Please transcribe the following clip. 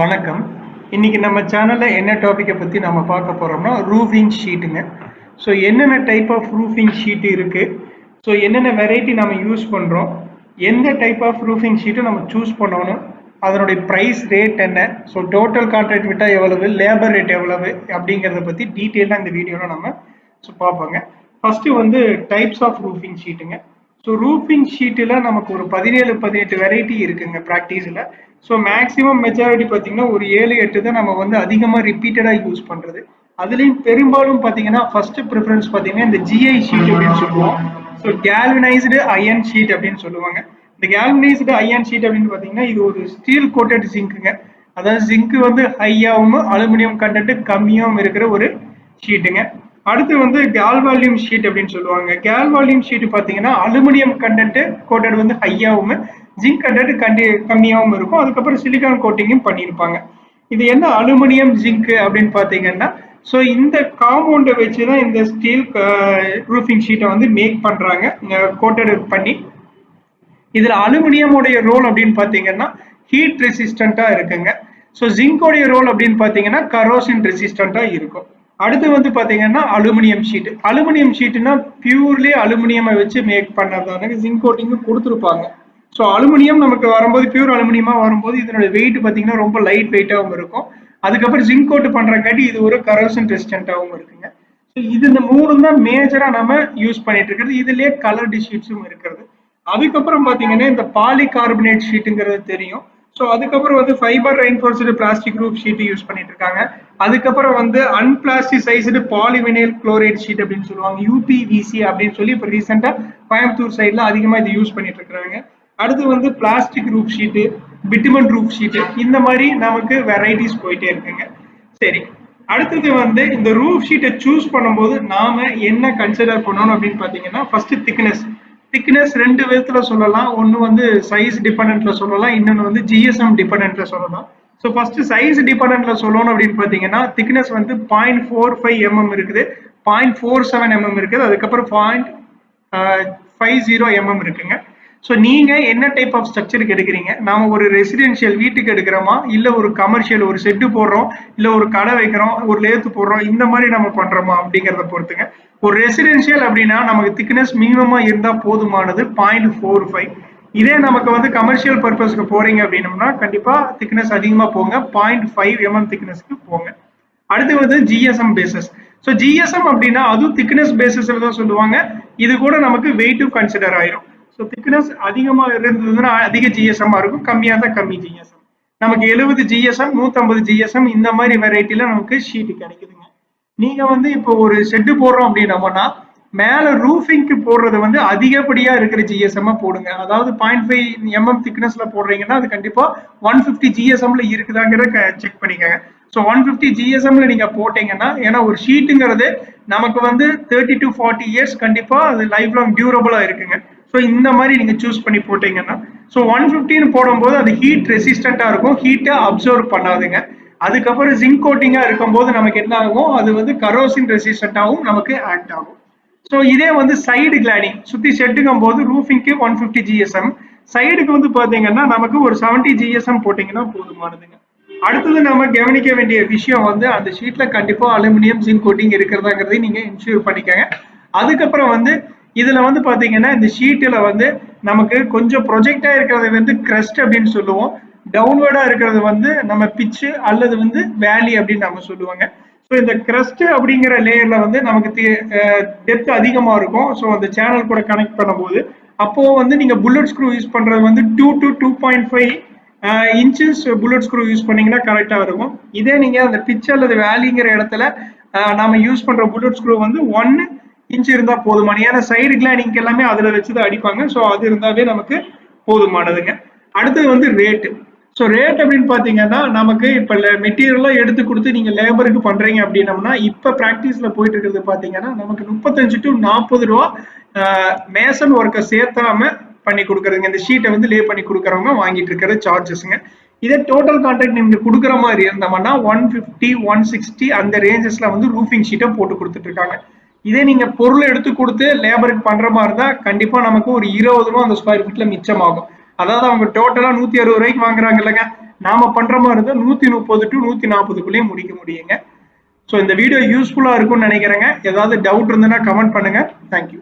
வணக்கம். இன்னைக்கு நம்ம சேனல்ல என்ன டாபிக்கை பத்தி நம்ம பார்க்க போறோம்னா ரூஃபிங் ஷீட்டுங்க ஸோ என்னென்ன டைப் ஆஃப் ரூஃபிங் ஷீட் இருக்கு? ஸோ என்னென்ன வெரைட்டி நம்ம யூஸ் பண்றோம்? எந்த டைப் ஆஃப் ரூஃபிங் ஷீட்டை நம்ம சூஸ் பண்ணணும்? அதனுடைய ப்ரைஸ் ரேட் என்ன? ஸோ டோட்டல் கான்ட்ராக்ட் விட்டால் எவ்வளவு? லேபர் ரேட் எவ்வளவு? அப்படிங்கிறத பற்றி டீட்டெயிலாக இந்த வீடியோவில் நம்ம ஸோ பார்ப்போங்க. ஃபர்ஸ்ட் வந்து டைப்ஸ் ஆஃப் ரூஃபிங் ஷீட்டுங்க ஸோ ரூஃபிங் ஷீட்டில் நமக்கு ஒரு பதினேழு பதினெட்டு வெரைட்டி இருக்குங்க ப்ராக்டிஸில் ஸோ மேக்ஸிமம் மெஜாரிட்டி பார்த்தீங்கன்னா ஒரு ஏழு எட்டு தான் நம்ம வந்து அதிகமாக ரிப்பீட்டடாக யூஸ் பண்ணுறது அதுலேயும் பெரும்பாலும் பார்த்தீங்கன்னா ஃபர்ஸ்ட் ப்ரிஃபரன்ஸ் பார்த்தீங்கன்னா இந்த ஜிஐ ஷீட் அப்படின்னு சொல்லுவோம். ஸோ கேல்வனைஸ்டு அயன் ஷீட் அப்படின்னு சொல்லுவாங்க. இந்த கேல்வனைஸ்டு அயன் ஷீட் அப்படின்னு பார்த்தீங்கன்னா இது ஒரு ஸ்டீல் கோட்டட் ஜிங்க்குங்க அதாவது ஜிங்க் வந்து ஹையாகவும் அலுமினியம் கண்டென்ட் கம்மியாகவும் இருக்கிற ஒரு ஷீட்டுங்க அடுத்து வந்து கேல்வால்யூம் ஷீட் அப்படின்னு சொல்லுவாங்க. கேல் வால்யூம் ஷீட் பார்த்தீங்கன்னா அலுமினியம் கண்டென்ட் கோட்டட் வந்து ஹையாகவும் ஜிங்க் கண்டென்ட் கண்டி கம்மியாகவும் இருக்கும். அதுக்கப்புறம் சிலிக்கான் கோட்டிங்கும் பண்ணியிருப்பாங்க. இது என்ன அலுமினியம் ஜிங்க் அப்படின்னு பார்த்தீங்கன்னா ஸோ இந்த காம்பவுண்டை வச்சு தான் இந்த ஸ்டீல் ரூஃபிங் ஷீட்டை வந்து மேக் பண்ணுறாங்க கோட்டட் பண்ணி. இதில் அலுமினியமுடைய ரோல் அப்படின்னு பார்த்தீங்கன்னா ஹீட் ரெசிஸ்டண்ட்டாக இருக்குங்க. ஸோ ஜிங்கோடைய ரோல் அப்படின்னு பார்த்தீங்கன்னா கரோசின் ரெசிஸ்டண்ட்டாக இருக்கும். அடுத்து வந்து பார்த்தீங்கன்னா அலுமினியம் ஷீட் அலுமினியம் ஷீட்னா பியூர்லி அலுமினியமை வச்சு மேக் பண்ணதான ஜிங்க் கோட்டிங்கும் கொடுத்துருப்பாங்க. ஸோ அலுமினியம் நமக்கு வரும்போது பியூர் அலுமினியமாக வரும்போது இதனோட வெயிட் பார்த்தீங்கன்னா ரொம்ப லைட் வெயிட்டாகவும் இருக்கும். அதுக்கப்புறம் ஜிங்க் கோட் பண்ணுறங்காட்டி இது ஒரு கரோசன் ரெசிஸ்டண்ட்டாகவும் இருக்குங்க. ஸோ இது இந்த மூணு தான் மேஜராக நம்ம யூஸ் பண்ணிட்டு இருக்கிறது. இதுலேயே கலர்டு ஷீட்ஸும் இருக்கிறது. அதுக்கப்புறம் பார்த்தீங்கன்னா இந்த பாலி கார்பனேட் ஷீட்டுங்கிறது தெரியும். ஸோ அதுக்கப்புறம் வந்து fibre reinforced plastic roof sheet use பண்ணிட்டு இருக்காங்க அதுக்கப்புறம் வந்து அன்பிளாஸ்டிசைஸ்டு பாலிவினைல் குளோரைட் ஷீட் அப்படின்னு சொல்லுவாங்க யூபிவிசி அப்படின்னு சொல்லி இப்போ ரீசெண்டாக கோயம்புத்தூர் சைடில் அதிகமாக இது யூஸ் பண்ணிட்டு இருக்கிறாங்க அடுத்து வந்து plastic roof sheet bitumen roof sheet இந்த மாதிரி நமக்கு வெரைட்டிஸ் போயிட்டே இருக்குங்க. சரி அடுத்தது வந்து இந்த ரூப் ஷீட்டை சூஸ் பண்ணும்போது நாம என்ன கன்சிடர் பண்ணணும் அப்படின்னு பார்த்தீங்கன்னா ஃபர்ஸ்ட் திக்னஸ் திக்னஸ் ரெண்டு விதத்துல சொல்லலாம். ஒன்று வந்து சைஸ் டிபெண்ட்ல சொல்லலாம். இன்னொன்று வந்து ஜிஎஸ்எம் டிபெண்ட்ல சொல்லலாம். ஸோ ஃபர்ஸ்ட் சைஸ் டிபெண்ட்ல சொல்லணும் அப்படின்னு பார்த்தீங்கன்னா திக்னஸ் வந்து பாயிண்ட் ஃபோர் ஃபைவ் எம்எம் இருக்குது. பாயிண்ட் ஃபோர் செவன் எம்எம் இருக்குது. அதுக்கப்புறம் பாயிண்ட் ஃபைவ் ஜீரோ எம்எம் இருக்குங்க. ஸோ நீங்கள் என்ன டைப் ஆஃப் ஸ்ட்ரக்சருக்கு எடுக்கிறீங்க? நாம் ஒரு ரெசிடென்ஷியல் வீட்டுக்கு எடுக்கிறோமா? இல்லை ஒரு கமர்ஷியல் ஒரு செட்டு போடுறோம்? இல்லை ஒரு கடை வைக்கிறோம்? ஒரு லேத்து போடுறோம்? இந்த மாதிரி நம்ம பண்ணுறோமா அப்படிங்கிறத பொறுத்துங்க. ஒரு ரெசிடென்ஷியல் அப்படின்னா நமக்கு திக்னஸ் மினிமமாக இருந்தால் போதுமானது பாயிண்ட் ஃபோர் ஃபைவ் இதே நமக்கு வந்து கமர்ஷியல் பர்பஸ்க்கு போறீங்க அப்படின்னம்னா கண்டிப்பா திக்னஸ் அதிகமா போங்க. பாயிண்ட் ஃபைவ் எம்எம் திக்னஸ்க்கு போங்க. அடுத்து வந்து ஜிஎஸ்எம் பேசஸ் ஸோ ஜிஎஸ்எம் அப்படின்னா அதுவும் திக்னஸ் பேசிஸ்ல தான் சொல்லுவாங்க. இது கூட நமக்கு வெயிட்டும் கன்சிடர் ஆயிரும். ஸோ திக்னஸ் அதிகமாக இருந்ததுன்னா அதிக ஜிஎஸ்எம்மாக இருக்கும். கம்மியாக தான் கம்மி ஜிஎஸ்எம் நமக்கு எழுபது ஜிஎஸ்எம் நூற்றம்பது ஜிஎஸ்எம் இந்த மாதிரி வெரைட்டியில் நமக்கு ஷீட் கிடைக்குதுங்க. நீங்கள் வந்து இப்போ ஒரு செட்டு போடுறோம் அப்படின்னோம்னா மேலே ரூஃபிங்க்கு போடுறது வந்து அதிகப்படியாக இருக்கிற ஜிஎஸ்எம்மாக போடுங்க. அதாவது பாயிண்ட் ஃபைவ் எம்எம் திக்னஸில் போடுறீங்கன்னா அது கண்டிப்பாக ஒன் ஃபிஃப்டி ஜிஎஸ்எம்ல இருக்குதாங்கிறத செக் பண்ணிக்கோங்க. ஸோ ஒன் ஃபிஃப்டி ஜிஎஸ்எம்ல நீங்கள் போட்டீங்கன்னா ஏன்னா ஒரு ஷீட்டுங்கிறது நமக்கு வந்து தேர்ட்டி டு ஃபார்ட்டி இயர்ஸ் கண்டிப்பாக அது லைஃப் லாங் டியூரபுளாக இருக்குங்க. ஸோ இந்த மாதிரி நீங்கள் சூஸ் பண்ணி போட்டீங்கன்னா ஸோ ஒன் ஃபிஃப்டின்னு போடும்போது அது ஹீட் ரெசிஸ்டண்ட்டாக இருக்கும். ஹீட்டை அப்சர்வ் பண்ணாதுங்க. அதுக்கப்புறம் ஜிங்க் கோட்டிங்காக இருக்கும்போது நமக்கு என்ன ஆகும்? அது வந்து கரோசின் ரெசிஸ்டண்ட்டாகவும் நமக்கு ஆக்ட் ஆகும். ஸோ இதே வந்து சைடு கிளாடிங் சுற்றி செட்டுக்கும் போது ரூஃபிங்க்கு ஒன் ஃபிஃப்டி ஜிஎஸ்எம் சைடுக்கு வந்து பார்த்தீங்கன்னா நமக்கு ஒரு செவன்ட்டி ஜிஎஸ்எம் போட்டிங்கன்னா போதுமானதுங்க. அடுத்தது நம்ம கவனிக்க வேண்டிய விஷயம் வந்து அந்த ஷீட்டில் கண்டிப்பாக அலுமினியம் ஜிங்க் கோட்டிங் இருக்கிறதாங்கிறதையும் நீங்கள் இன்ஷூர் பண்ணிக்கோங்க. அதுக்கப்புறம் வந்து இதுல வந்து பாத்தீங்கன்னா இந்த ஷீட்டில் வந்து நமக்கு கொஞ்சம் ப்ரொஜெக்டா இருக்கிறது வந்து கிரஸ்ட் அப்படின்னு சொல்லுவோம். டவுன்வேர்டா இருக்கிறது வந்து நம்ம பிச்சு அல்லது வந்து வேலி அப்படின்னு நம்ம சொல்லுவாங்க. ஸோ இந்த கிரஸ்ட் அப்படிங்கிற லேயர்ல வந்து நமக்கு டெப்த் அதிகமா இருக்கும். ஸோ அந்த சேனல் கூட கனெக்ட் பண்ணும்போது அப்போ வந்து நீங்க புல்லட் ஸ்க்ரூ யூஸ் பண்றது வந்து two to two point five inches bullet screw use பண்ணீங்கன்னா கரெக்டா இருக்கும். இதே நீங்க அந்த பிச் அல்லது வேலிங்கிற இடத்துல நாம யூஸ் பண்ற புல்லட் ஸ்க்ரூ வந்து ஒன்னு இன்ச் இருந்தா போதுமான ஏன்னா சைடு கிளானிங் எல்லாமே அதுல வச்சுதான் அடிப்பாங்க. ஸோ அது இருந்தாவே நமக்கு போதுமானதுங்க. அடுத்தது வந்து ரேட்டு ஸோ ரேட் அப்படின்னு பார்த்தீங்கன்னா நமக்கு இப்போ மெட்டீரியல்லாம் எடுத்து கொடுத்து நீங்கள் லேபருக்கு பண்ணுறீங்க அப்படின்னம்னா இப்போ ப்ராக்டிஸில் போயிட்டு இருக்கிறது பார்த்தீங்கன்னா நமக்கு முப்பத்தஞ்சு டு நாற்பது ரூபா மேசன் ஒர்க்கை சேர்த்தாம பண்ணி கொடுக்குறதுங்க. இந்த ஷீட்டை வந்து லே பண்ணி கொடுக்குறவங்க வாங்கிட்டு இருக்கிற சார்ஜஸ்ங்க இதே டோட்டல் கான்ட்ராக்ட் நீங்க கொடுக்குற மாதிரி இருந்தோம்னா ஒன் ஃபிஃப்டி ஒன் சிக்ஸ்டி அந்த ரேஞ்சஸ்ல வந்து ரூஃபிங் ஷீட்டை போட்டு கொடுத்துட்டு இருக்காங்க. இதே நீங்க பொருள் எடுத்து கொடுத்து லேபருக்கு பண்ற மாதிரி தான் கண்டிப்பா நமக்கு ஒரு இருபது ரூபா அந்த ஸ்கொயர் ஃபீட்ல மிச்சமாகும். அதாவது அவங்க டோட்டலா நூத்தி அறுபது ரூபாய்க்கு வாங்குறாங்க இல்லைங்க? நாம பண்ற மாதிரி இருந்தால் நூத்தி முப்பது டு நூத்தி நாற்பதுக்குள்ளேயே முடிக்க முடியுங்க. ஸோ இந்த வீடியோ யூஸ்ஃபுல்லா இருக்கும்னு நினைக்கிறேங்க. ஏதாவது டவுட் இருந்ததுன்னா கமெண்ட் பண்ணுங்க. தேங்க்யூ